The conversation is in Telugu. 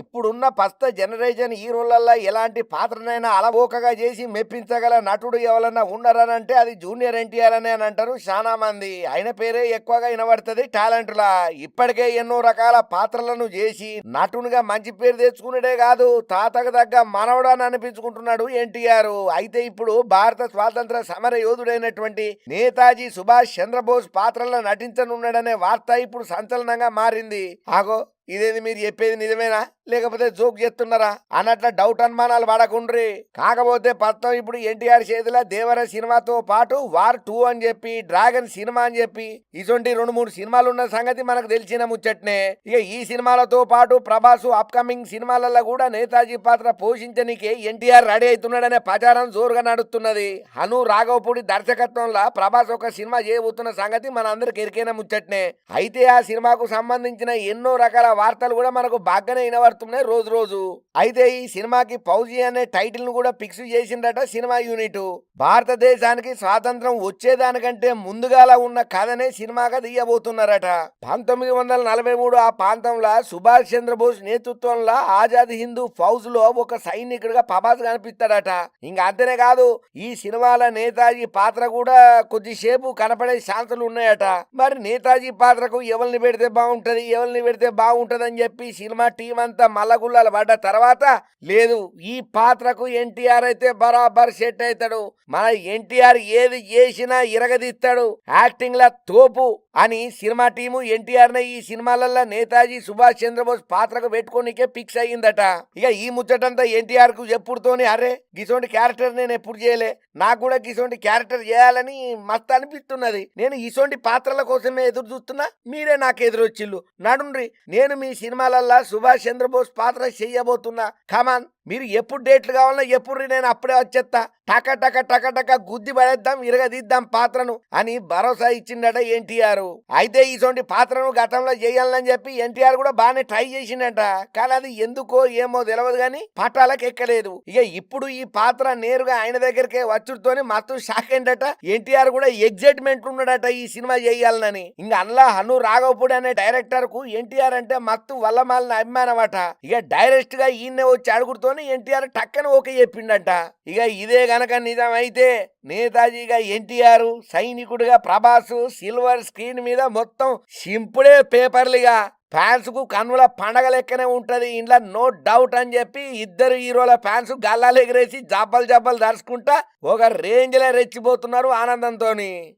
ఇప్పుడున్న పస్త జనరేషన్ హీరోలల్లో ఎలాంటి పాత్రనైనా అలవోకగా చేసి మెప్పించగల నటుడు ఎవరన్నా ఉన్నారనంటే అది జూనియర్ ఎన్టీఆర్ అనే అని అంటారు చాలా మంది. ఆయన పేరే ఎక్కువగా వినబడుతుంది టాలెంట్లా. ఇప్పటికే ఎన్నో రకాల పాత్రలను చేసి నటునిగా మంచి పేరు తెచ్చుకునేదే కాదు తాతకు తగ్గ మనవడాన్ని అనిపించుకుంటున్నాడు ఎన్టీఆర్. అయితే ఇప్పుడు భారత స్వాతంత్ర సమర యోధుడైనటువంటి నేతాజీ సుభాష్ చంద్రబోస్ పాత్రలో నటించనున్నాడనే వార్త ఇప్పుడు సంచలనంగా మారింది. ఆగో ఇదేది మీరు చెప్పేది నిజమేనా? లేకపోతే జోక్ చేస్తున్నారా? అన్నట్ల డౌట్ అనుమానాలు పడకుండ్రి. కాకపోతే పత్రం ఇప్పుడు ఎన్టీఆర్ చేతిలో దేవర సినిమాతో పాటు వార్ టూ అని చెప్పి డ్రాగన్ సినిమా అని చెప్పి ఇటువంటి రెండు మూడు సినిమాలు ఉన్న సంగతి మనకు తెలిసిన ముచ్చట్నే. ఇక ఈ సినిమాలతో పాటు ప్రభాసు అప్కమింగ్ సినిమాలలో కూడా నేతాజీ పాత్ర పోషించనికే ఎన్టీఆర్ రెడీ అవుతున్నాడనే ప్రచారం జోరుగా నడుస్తున్నది. హను రాఘవపూడి దర్శకత్వంలో ప్రభాస్ ఒక సినిమా చేయబోతున్న సంగతి మన అందరికి ఎరికైన ముచ్చట్నే. అయితే ఆ సినిమాకు సంబంధించిన ఎన్నో రకాల వార్తలు కూడా మనకు బాగానే వినబడుతున్నాయి. రోజు రోజు అయితే ఈ సినిమాకి పౌజీ అనే టైటిల్ను కూడా ఫిక్స్ చేసిండట సినిమా యూనిట్. భారతదేశానికి స్వాతంత్రం వచ్చేదానికంటే ముందుగాల ఉన్న కథనే సినిమాగా తీయబోతున్నారట. పంతొమ్మిది వందల నలభై మూడు ఆ ప్రాంతంలో సుభాష్ చంద్రబోస్ నేతృత్వంలో ఆజాద్ హిందూ ఫౌజ్లో ఒక సైనికుడిగా ప్రభాస్ కనిపిస్తాడట. ఇంకా అంతేనే కాదు ఈ సినిమాల నేతాజీ పాత్ర కూడా కొద్దిసేపు కనపడే ఛాన్సులు ఉన్నాయట. మరి నేతాజీ పాత్రకు ఎవరిని పెడితే బాగుంటది ఎవరిని పెడితే బాగుంటుంది ఉంటుందని చెప్పి సినిమా టీం అంతా మల్లగుల్లాలు పడ్డ తర్వాత లేదు ఈ పాత్రకు ఎన్టీఆర్ అయితే బరాబర్ సెట్ అవుతాడు. మన ఎన్టీఆర్ ఏది చేసినా ఇరగదిస్తాడు. యాక్టింగ్ లా తోపు అని సినిమా టీము ఎన్టీఆర్ ఈ సినిమాలలో నేతాజీ సుభాష్ చంద్రబోస్ పాత్రకు పెట్టుకోనికే ఫిక్స్ అయ్యిందట. ఇక ఈ ముచ్చటంతా ఎన్టీఆర్కు ఎప్పుడుతోని అరే గిసోంటి క్యారెక్టర్ నేను ఎప్పుడు చేయలే. నాకు కూడా గిసోంటి క్యారెక్టర్ చేయాలని మస్తు అనిపిస్తున్నది. నేను ఇసోంటి పాత్రల కోసమే ఎదురు చూస్తున్నా మీరే నాకు ఎదురు నడుండ్రి నేను నేను మీ సినిమాలల్లా సుభాష్ చంద్రబోస్ పాత్ర చెయ్యబోతున్నా కమాన్ మీరు ఎప్పుడు డేట్లు కావాలన్నా ఎప్పుడు నేను అప్పుడే వచ్చేస్తా టక టక టక టక గుద్ది పడేద్దాం ఇరగదిద్దాం పాత్రను అని భరోసా ఇచ్చిండట ఎన్టీఆర్. అయితే ఇటువంటి పాత్రను గతంలో చేయాలని చెప్పి ఎన్టీఆర్ కూడా బాగానే ట్రై చేసిండట. కానీ అది ఎందుకో ఏమో తెలియదు కానీ పట్టాలకు ఎక్కలేదు. ఇక ఇప్పుడు ఈ పాత్ర నేరుగా ఆయన దగ్గరికే వచ్చుడుతోని మత్తు షాక్ ఏంటట ఎన్టీఆర్ కూడా ఎగ్జైట్మెంట్ ఉన్నాడట ఈ సినిమా చేయాలనని. ఇంకా అల్లా హను రాఘవపూడి అనే డైరెక్టర్కు ఎన్టీఆర్ అంటే మత్తు వల్లమాలిన అభిమానమట. ఇక డైరెక్ట్గా ఈయన వచ్చి అడుగుడుతోని ఎన్టీఆర్ టక్కన ఓకే చెప్పిండట. ఇక ఇదే గనక నిజమైతే నేతాజీగా ఎన్టీఆర్ సైనికుడిగా ప్రభాస్ సిల్వర్ స్క్రీన్ మీద మొత్తం సింపుడే పేపర్లుగా ఫ్యాన్స్కు కన్నుల పండగ లెక్కనే ఉంటది. ఇంట్లో నో డౌట్ అని చెప్పి ఇద్దరు హీరోల ఫ్యాన్స్ గల్లాలు ఎగిరేసి జబ్బలు జబ్బలు దరుచుకుంటా ఒక రేంజ్లో రెచ్చిపోతున్నారు ఆనందంతోని.